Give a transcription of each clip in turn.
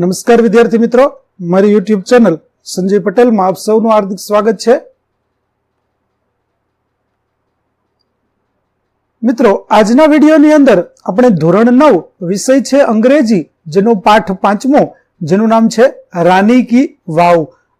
નમસ્કાર વિદ્યાર્થી મિત્રો મારી યુટ્યુબ ચેનલ સંજય પટેલમાં આપ સૌનું હાર્દિક સ્વાગત છે મિત્રો આજના વિડીયોની અંદર આપણે ધોરણ નવ વિષય છે અંગ્રેજી જેનો પાઠ પાંચમો જેનું નામ છે રાની કી વાવ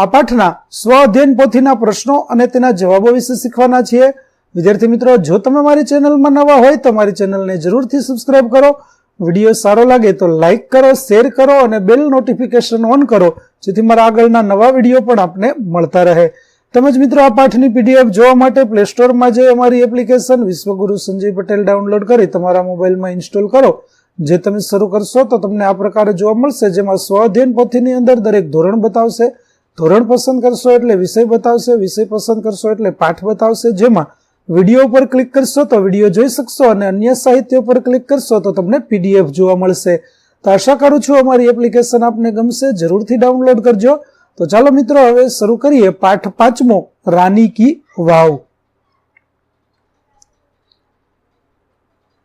આ પાઠના સ્વ અધ્યયન પોથીના પ્રશ્નો અને તેના જવાબો વિશે શીખવાના છીએ વિદ્યાર્થી મિત્રો જો તમે મારી ચેનલમાં નવા હોય તો મારી ચેનલને જરૂરથી સબસ્ક્રાઇબ કરો વિડીયો સારો લાગે તો લાઇક કરો શેર કરો અને બેલ નોટિફિકેશન ઓન કરો જેથી મારા આગળના નવા વિડીયો પણ આપને મળતા રહે તેમજ મિત્રો આ પાઠની પીડીએફ જોવા માટે પ્લે સ્ટોરમાં જે અમારી એપ્લિકેશન વિશ્વગુરુ સંજય પટેલ ડાઉનલોડ કરી તમારા મોબાઈલમાં ઇન્સ્ટોલ કરો જે તમે શરૂ કરશો તો તમને આ પ્રકારે જોવા મળશે જેમાં સ્વાધ્યન પોથીની અંદર દરેક ધોરણ બતાવશે ધોરણ પસંદ કરશો એટલે વિષય બતાવશે વિષય પસંદ કરશો એટલે પાઠ બતાવશે જેમાં વિડીયો પર ક્લિક કરશો તો વિડીયો જોઈ શકશો અને અન્ય સાહિત્ય પર ક્લિક કરશો તો તમને પીડીએફ જોવા મળશે તો આશા કરું છું અમારી એપ્લિકેશન આપને ગમશે જરૂરથી ડાઉનલોડ કરજો તો ચાલો મિત્રો હવે શરૂ કરીએ પાઠ પાંચમો રાની કી વાવ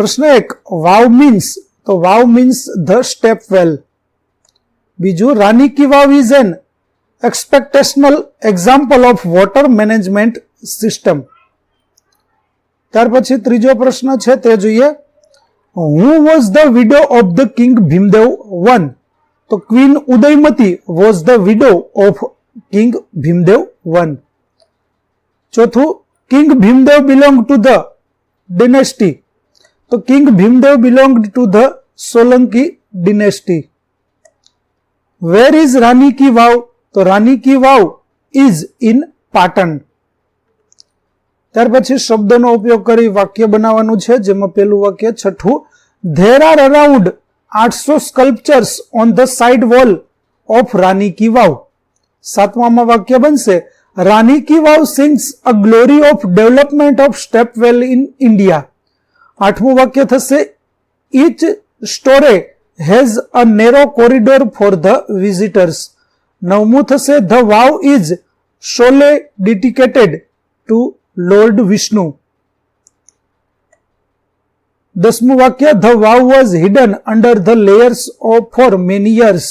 પ્રશ્ન એક વાવ મીન્સ તો vav means the stepwell બીજું Rani ki Vav is an exceptional example of water management system ત્યાર પછી ત્રીજો પ્રશ્ન છે તે જોઈએ who was the widow of the king Bhimdev one તો queen Udayamati was the widow of king Bhimdev one ચોથું king Bhimdev belong to the dynasty તો king Bhimdev belong to the Solanki dynasty where is Rani ki Vav તો રાની કી વાવ ઇઝ ઇન પાટણ ત્યાર પછી શબ્દનો ઉપયોગ કરી વાક્ય બનાવવાનું છે જેમાં પેલું વાક્ય છઠ્ઠું ધેર આર અરાઉન્ડ આઠસો sculptures on the side wall of Rani ki Vav સાતમામાં વાક્ય બનશે Rani ki Vav sings a glory of development of stepwell in India આઠમું વાક્ય થશે each storey has a narrow corridor for the visitors નવમું થશે the vav is solely dedicated to lord Vishnu Dasmu વાક્ય the vav was hidden under the layers of for many years.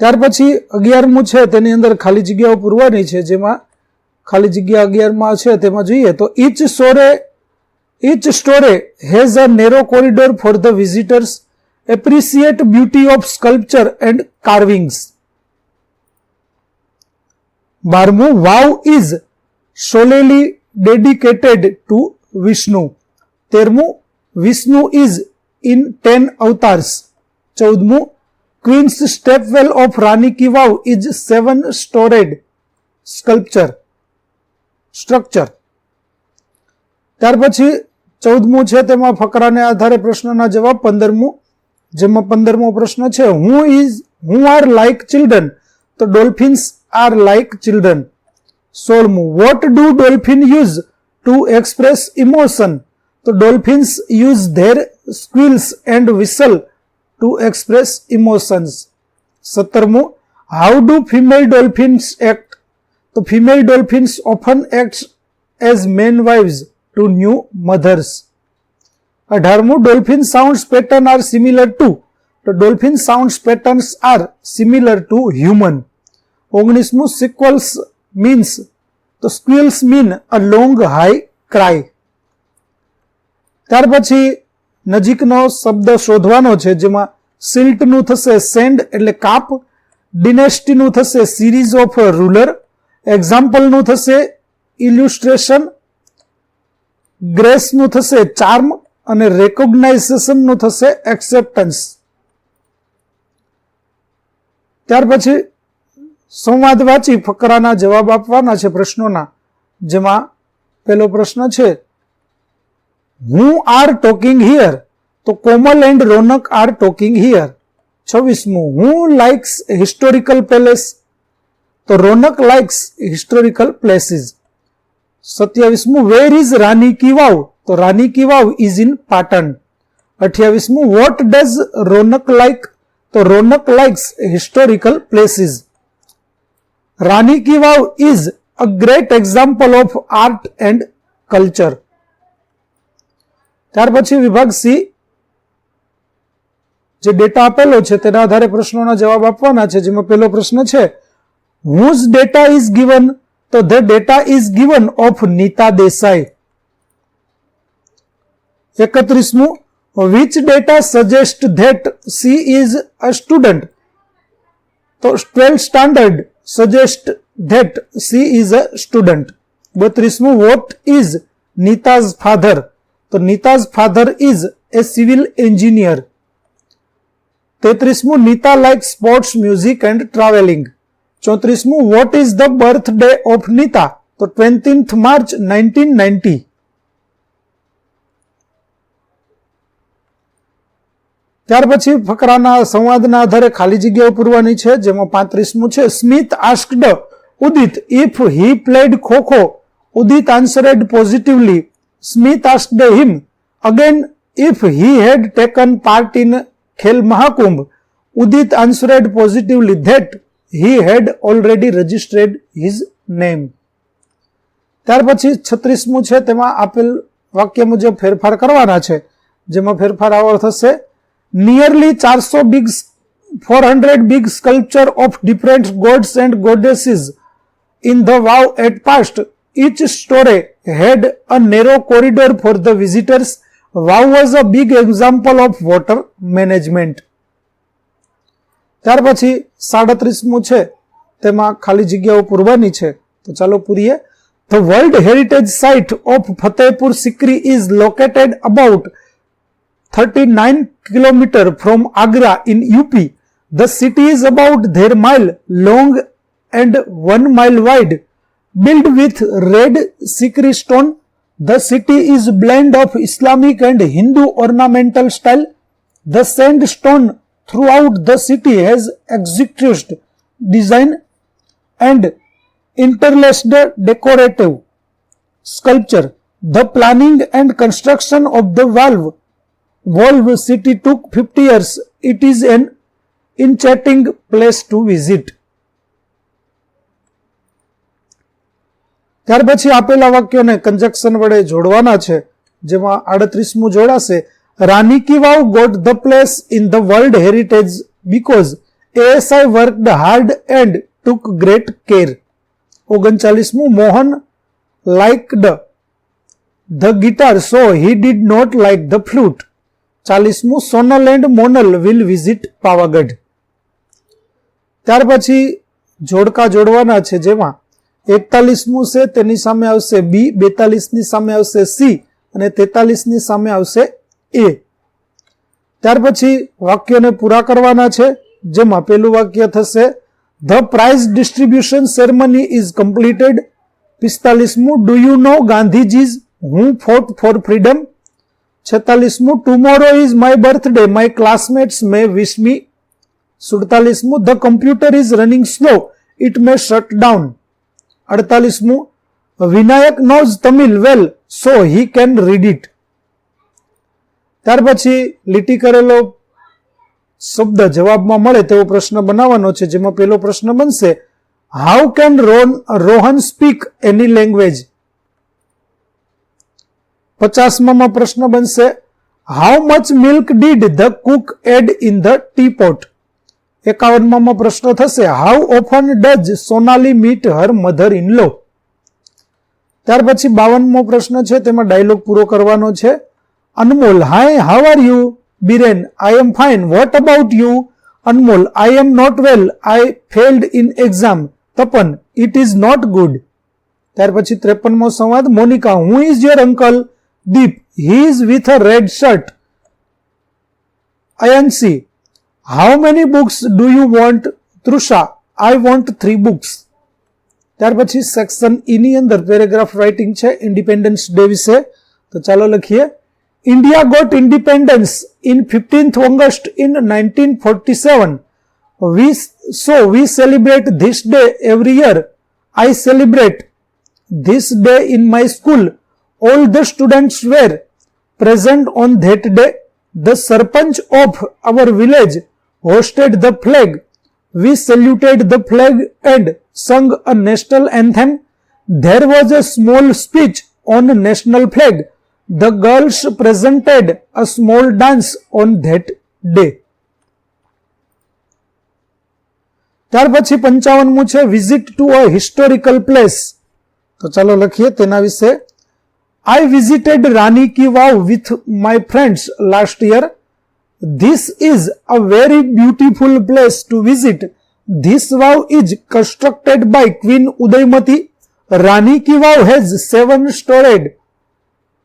ત્યાર પછી અગિયારમું છે તેની અંદર ખાલી જગ્યાઓ પૂરવાની છે જેમાં ખાલી જગ્યા અગિયારમાં છે તેમાં જોઈએ તો each storey each storey has a narrow corridor for the visitors appreciate beauty of sculpture and carvings બારમું vav is solely dedicated to Vishnu તેરમું Vishnu is in ten avatars ચૌદમું queen's stepwell of Rani ki Vav is seven storeyed sculpture structure ત્યાર પછી ચૌદમું છે તેમાં ફકરાને આધારે પ્રશ્નના જવાબ પંદરમું જેમાં પંદરમો પ્રશ્ન છે who is who are like children તો dolphins are like children Solmu. What do dolphins use to express emotion? So dolphins use their squeals and whistle to express emotions. Satarmu. How do female dolphins act? So female dolphins often act as men wives to new mothers. Adharmu. Dolphin sounds pattern are similar to. The dolphin sounds patterns are similar to human. Ognismu. Sequels means તો squeals mean a long high cry ત્યાર પછી નજીકનો શબ્દ શોધવાનો છે જેમાં સિલ્ટનું થશે send એટલે કાપ ડિનેસ્ટીનું થશે સિરીઝ ઓફ રૂલર એક્ઝામ્પલનું થશે ઇલ્યુસ્ટ્રેશન ગ્રેસનું થશે ચાર્મ અને રેકોગ્નાઇઝેશનનું થશે એક્સેપ્ટન્સ ત્યાર પછી સંવાદ વાંચી ફકરાના જવાબ આપવાના છે પ્રશ્નોના જેમાં પહેલો પ્રશ્ન છે હું આર ટોકિંગ હિયર તો Komal and Ronak are talking here છવ્વીસમું હું લાઇક્સ હિસ્ટોરિકલ પેલેસ તો રોનક લાઇક્સ હિસ્ટોરિકલ પ્લેસીસ સત્યાવીસમું વેર ઇઝ રાની કી વાવ તો રાની કી વાવ ઇઝ ઇન પાટણ અઠ્યાવીસમું વોટ ડઝ રોનક લાઇક તો Ronak likes historical places Rani ki Vav is a great example of art and culture ત્યાર પછી વિભાગ સી જે ડેટા આપેલો છે તેના આધારે પ્રશ્નોના જવાબ આપવાના છે જેમાં પહેલો પ્રશ્ન છે હુઝ ડેટા ઇઝ ગિવન તો the data is given of Nita Desai એકત્રીસમું which data suggest that she is a student તો twelfth standard suggest that she is a student. But Rishmu, what is Nita's father? So Nita's father is a civil engineer. Tetrismu, Nita likes sports, music and traveling. Chontrismu, what is the birthday of Nita? So 20th March 1990. ત્યાર પછી ફકરાના સંવાદના આધારે ખાલી જગ્યાઓ પૂરવાની છે જેમાં પાંત્રીસમું છે Smith asked Udit if he played kho kho Udit answered positively Smith asked him again if he had taken part in Khel Mahakumbh Udit answered positively that he had already registered his name ત્યાર પછી છત્રીસમું છે તેમાં આપેલ વાક્ય મુજબ ફેરફાર કરવાના છે જેમાં ફેરફાર આવો થશે નિયરલી ચારસો big four hundred big sculpture of different gods and goddesses in the vav at past each storey had a narrow corridor for the visitors vav was a big example of water management ત્યાર પછી સાડત્રીસમું છે તેમાં ખાલી જગ્યાઓ પૂરવાની છે તો ચાલો પૂરીએ the world heritage site of Fatehpur Sikri is located about 39 km from Agra in UP. The city is about their mile long and 1 mile wide, built with red sikri stone. The city is blend of Islamic and Hindu ornamental style. The sandstone throughout the city has exquisite design and interlaced decorative sculpture. The planning and construction of the valve Valve city took 50 years. It is an enchanting place to visit. ત્યાર પછી આપેલા વાક્યોને conjunction વડે જોડવાના છે જેમાં આડત્રીસમું જોડાશે Rani ki Vav got the place in the world heritage because ASI worked hard and took great care ઓગણચાલીસમું Mohan liked the guitar so he did not like the flute ચાલીસમું સોનલ મોનલ વિલ વિઝિટ પાવાગઢ ત્યાર પછી જોડકા જોડવાના છે જેમાં એકતાલીસમું છે તેની સામે આવશે બી બેતાલીસની સામે આવશે સી અને તેતાલીસની સામે આવશે એ ત્યાર પછી વાક્યોને પૂરા કરવાના છે જેમાં પેલું વાક્ય થશે the prize distribution ceremony is completed પિસ્તાલીસમું do you know Gandhiji's who fought for freedom છેતાલીસમું tomorrow is my birthday my classmates May વીસમી સુડતાલીસમું the computer is running slow it may shut down અડતાલીસમું Vinayak knows Tamil well so he can read it ત્યાર પછી લીટી કરેલો શબ્દ જવાબમાં મળે તેવો પ્રશ્ન બનાવવાનો છે જેમાં પહેલો પ્રશ્ન બનશે how can Ron Rohan speak any language પચાસમાં પ્રશ્ન બનશે how much milk did the cook add in the teapot એકાવનમાં પ્રશ્ન થશે how often does Sonali meet her mother in law ત્યાર પછી બાવનમો પ્રશ્ન છે તેમાં ડાયલોગ પૂરો કરવાનો છે Anmol hi how are you Biren I am fine what about you Anmol I am not well I failed in exam Tapan it is not good ત્યાર પછી ત્રેપનમો સંવાદ Monika who is your uncle Deep. He is with a red shirt. INC. How many books do you want, Trusha? I want three books. ત્યાર પછી section ઈની અંદર paragraph writing છે independence day વિશે તો ચાલો લખીએ India got independence in fifteenth August in nineteen forty seven we so we celebrate this day every year I celebrate this day in my school all the students were present on that day. The sarpanch of our village hosted the flag. We saluted the flag and sung a national anthem. There was a small speech on national flag. The girls presented a small dance on that day. ત્યાર પછી પંચાવનમું છે visit to a historical place તો ચાલો લખીએ તેના વિશે I visited Rani Ki Vav with my friends last year. This is a very beautiful place to visit. This Vav is constructed by Queen Udaymati. Rani Ki Vav has seven storied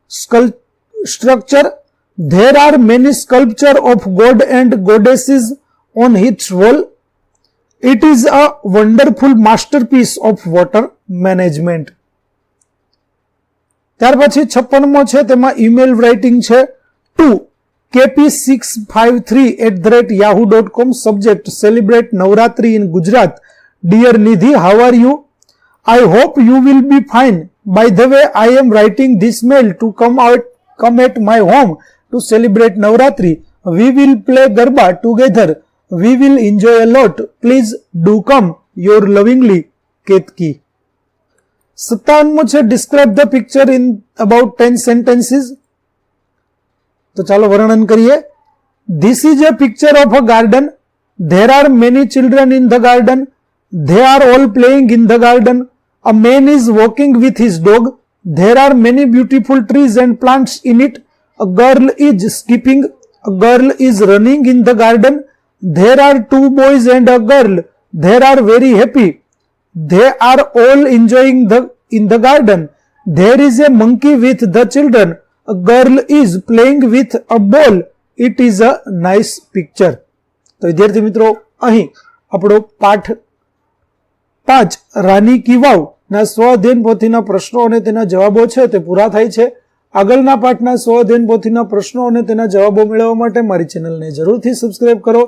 structure. There are many sculpture of god and goddesses on its wall. It is a wonderful masterpiece of water management. ત્યાર પછી છપ્પનમો છે તેમાં email writing છે to KP six five three at the rate Yahoo dot com subject celebrate Navratri in Gujarat dear Nidhi how are you I hope you will be fine by the way I am writing this mail to come out come at my home to celebrate Navratri we will play garba together we will enjoy a lot please do come your lovingly Ketki सत्तावन मुझे describe the picture in about ten sentences तो चलो वर्णन करिए this is a picture of a garden there are many children in the garden they are all playing in the garden a man is walking with his dog there are many beautiful trees and plants in it a girl is skipping a girl is running in the garden there are two boys and a girl there are very happy they are all enjoying the in the garden there is a monkey with the children A girl is playing with a ball. It is a nice picture. તો વિદ્યાર્થી મિત્રો અહીં આપણો પાઠ પાંચ રાની કી વાવ ના સ્વધ્યન પોથીના પ્રશ્નો અને તેના જવાબો છે તે પૂરા થાય છે આગળના પાઠના સ્વધ્યન પોથીના પ્રશ્નો અને તેના જવાબો મેળવવા માટે મારી ચેનલને જરૂરથી સબસ્ક્રાઇબ કરો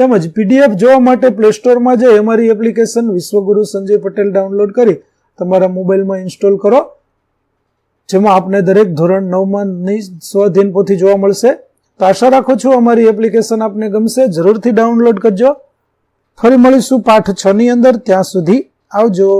તેમજ પીડીએફ જોવા માટે પ્લે સ્ટોરમાં જઈ અમારી એપ્લિકેશન વિશ્વગુરુ સંજય પટેલ ડાઉનલોડ કરી તમારા મોબાઈલમાં ઇન્સ્ટોલ કરો જેમાં આપને દરેક ધોરણ નવમાંની સ્વધીન પોથી જોવા મળશે તો આશા રાખું છું અમારી એપ્લિકેશન આપને ગમશે જરૂરથી ડાઉનલોડ કરજો ફરી મળીશું પાઠ છની અંદર ત્યાં સુધી આવજો